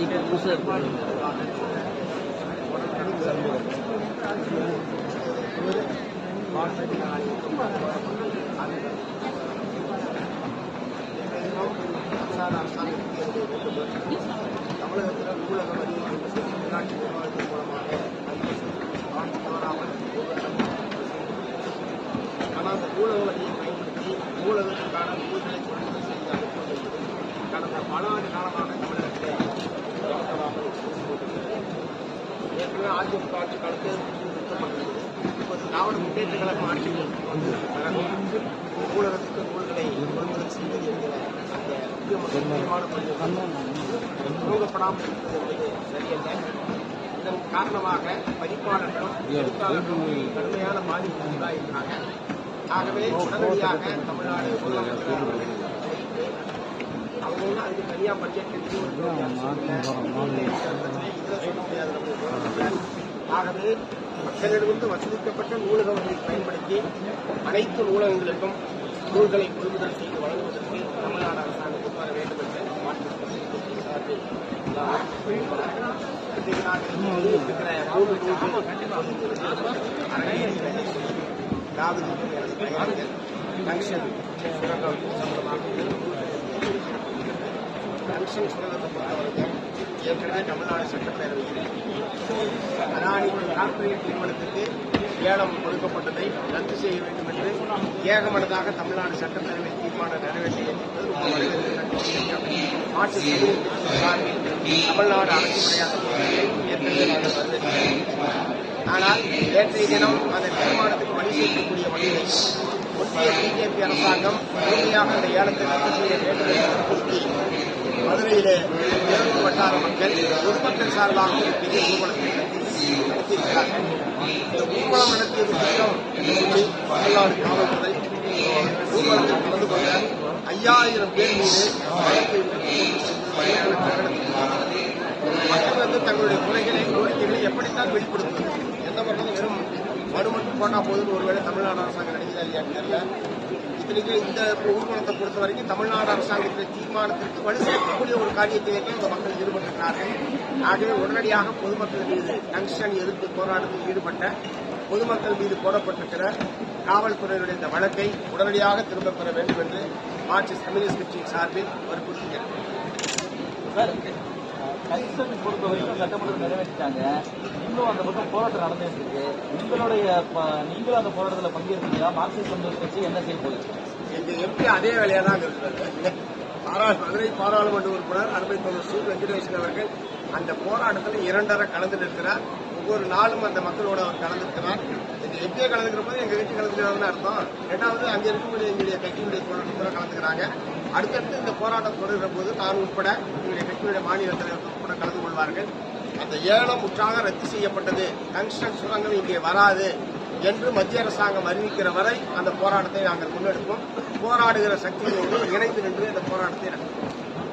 இப்போ புதுசாக தமிழகத்தில் ஊழக வரி உள்ளாட்சி நிர்வாகத்தின் மூலமாக ஆனால் அந்த ஊழக வரியை பயன்படுத்தி ஊழகத்துக்கான ஊழலை கொள்முதல் கடந்த பல ஆண்டு காலமாக தமிழகத்திலே ஏற்கனவே அதிமுக ஆட்சி காலத்தில் திராவிட முன்னேற்ற கழகம் ஆட்சியில் வந்ததற்கு பிறகு நூல்களை கொள்முதல் செய்வது என்கிற அந்த முக்கிய முக்கியமான பணிகள் துவங்கப்படாமல் இருப்பது என்பது சரியல்ல. இதன் காரணமாக பதிப்பாளர்களும் எழுத்தாளர்களும் கடுமையான பாதிப்பு உண்டாயிருக்கிறாங்க ஆகவே உடனடியாக தமிழ்நாடு முதலமைச்சர் அவர்கள் முடியாது நம்ம முதலமைச்சர். ஆகவே மக்களிடமிருந்து வசூலிக்கப்பட்ட நூலகங்களை பயன்படுத்தி அனைத்து நூலகங்களுக்கும் நூல்களை கொள்முதல் செய்து வழங்குவதற்கு தமிழ்நாடு அரசாங்கம் வர வேண்டும் என்று மாற்றுத்திறனாளி கட்சி சார்பில் இருக்கிற மூன்று நூல்கள் அரங்கேற்ற சுரங்கத்தை பொறுத்தவரைக்கும் ஏற்கனவே தமிழ்நாடு சட்டப்பேரவையில் அதானி கார்ப்பரேட் நிறுவனத்துக்கு ஏலம் கொடுக்கப்பட்டதை ரத்து செய்ய வேண்டும் என்று ஏகமனதாக தமிழ்நாடு சட்டப்பேரவை தீர்மானம் நிறைவேற்றியது ரொம்ப வரவேற்கத்தக்க மாற்று சார்பில் தமிழ்நாடு அரசு முறையாக ஏற்கனவே நாங்கள் வரவேற்கிறோம் ஆனால் நேற்றைய தினம் அந்த தீர்மானத்துக்கு ஒன்றிய பிஜேபி அரசாங்கம் முழுமையாக இந்த ஏலத்தை ரத்து செய்ய வேண்டும் என்று வற்புறுத்தி மதுரையிலே கிழக்கு வட்டார மக்கள் பொதுமக்கள் சார்பாக ஒரு பெரிய ஊர்வலத்தை நடத்தியிருக்கிறார்கள். இந்த ஊர்வலம் நடத்தியது குற்றம் சொல்லி தமிழ்நாடு காவல்துறை ஊர்வலத்தில் கலந்து கொண்ட ஐயாயிரம் பேர் மீது வழக்கை மக்கள் வந்து தங்களுடைய குறைகளை கோரிக்கைகளை எப்படித்தான் வெளிப்படுத்துவது போட்டா போதுன்னு ஒருவேளை தமிழ்நாடு அரசாங்கம் நினைக்கிறா இல்லையான்னு தெரியல. இத்தனைக்கும் இந்த ஊர்வலத்தை பொறுத்த வரைக்கும் தமிழ்நாடு அரசாங்கத்தின் தீர்மானத்திற்கு வலு சேர்க்கக்கூடிய ஒரு காரியத்திலே இந்த மக்கள் ஈடுபட்டிருக்கிறார்கள். ஆகவே உடனடியாக பொதுமக்கள் மீது டங்ஷன் எதிர்ப்பு போராட்டத்தில் ஈடுபட்ட பொதுமக்கள் மீது போடப்பட்டிருக்கிற காவல்துறையினுடைய இந்த வழக்கை உடனடியாக திரும்பப் பெற வேண்டும் என்று மார்க்சிஸ்ட் கம்யூனிஸ்ட் கட்சியின் சார்பில் வற்புறுத்துகிறேன் சார் பொறுத்த வரைக்கும் சட்டமன்றத்தில் நிறைவேற்றிட்டாங்க. இன்னும் அந்த பக்கம் போராட்டம் நடந்துட்டு இருக்கு. உங்களுடைய நீங்களும் அந்த போராட்டத்தில் பங்கேற்கிறீங்களா மார்க்சிஸ்ட் கம்யூனிஸ்ட் கட்சி என்ன செய்ய போகுது? எங்க அதே வேலையா தான் இருக்கிறது மதுரை பாராளுமன்ற உறுப்பினர் அருமை தோழர் சு. வெங்கடேசன் அவர்கள் அந்த போராட்டத்தில் இரண்டரை கலந்து நிற்கிறார். ஒவ்வொரு நாளும் அந்த மக்களோட அவர் கலந்துருக்கிறார். இந்த எம்பியை கலந்துக்கிற போது எங்க வீட்டு கலந்துக்கிறாங்கன்னு அர்த்தம். ரெண்டாவது அங்க இருக்கக்கூடிய எங்களுடைய கட்சியினுடைய தோழர்கள் கூட கலந்துக்கிறாங்க. அடுத்தடுத்து இந்த போராட்டம் தொடர்கிற போது நான் உட்பட எங்களுடைய கட்சியுடைய மாநில தலைவர்கள் உட்பட கலந்து கொள்வார்கள். அந்த ஏலம் முற்றாக ரத்து செய்யப்பட்டது. டங்ஸ்டன் சுரங்கம் இங்கே வராது. என்று மத்திய அரசாங்கம் அறிவிக்கிற வரை அந்த போராட்டத்தை நாங்கள் முன்னெடுப்போம். போராடுகிற சக்தியோடு இணைந்து நின்று அந்த போராட்டத்தை நடத்துவோம்.